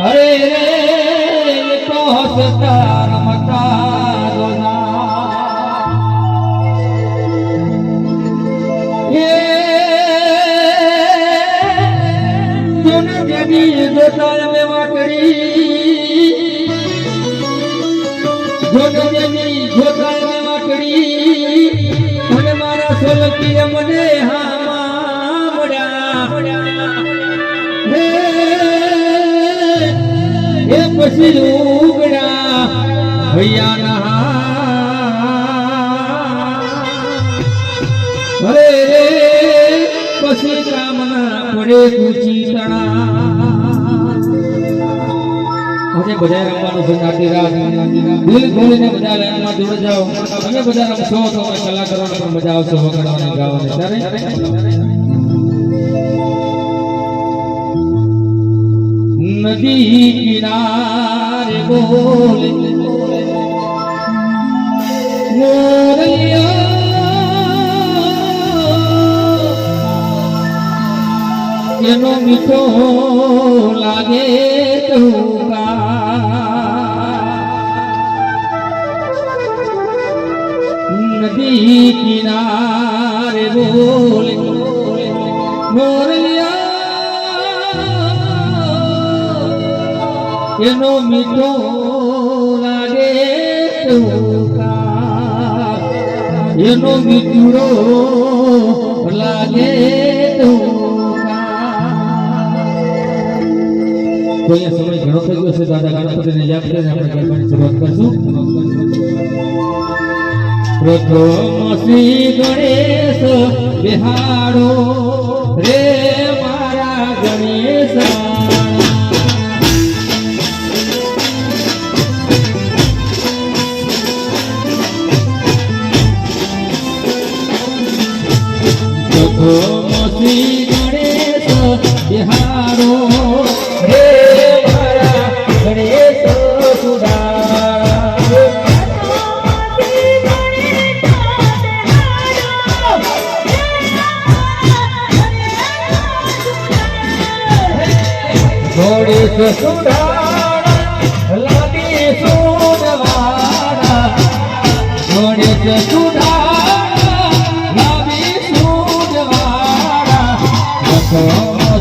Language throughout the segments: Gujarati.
અરે રે તો હસતા રમતા જોતા જોન જેની જોતા અમે વાટડી અને મારા સોલકી મને હામાં પછી ઉગડા ભૈયા અરે, પછી કામના પડે કુચી તણા આજે બધા રમવાનું બધા લાઈનમાં જોડે જાઓ. તમે બધા રમશો તો કલાકારોને મજા આવશે વગાડવાની ગાવાની ત્યારે નદી કિનારે બોલે. મોરૈયા એનો મીઠો લાગે નદી કિનારે બોલે. એનો મીઠો લાગે એનો મીઠુડો લાગે અહીંયા સમય ઘણો થઈ ગયો છે દાદા પ્રથમ શ્રી ગણેશ બિહારો રે બિહારો રે મારા ગણેશ ગણેશ સુધારા લાડી સુધવારા ગણેશ સુધારા લાડી સુધવારા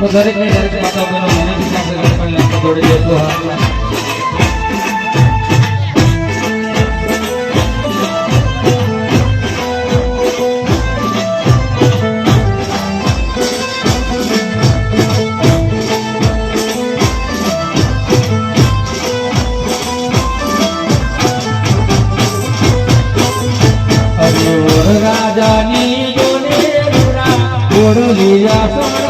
તો દરેક ને દરેક રૂડા ગોળલિયા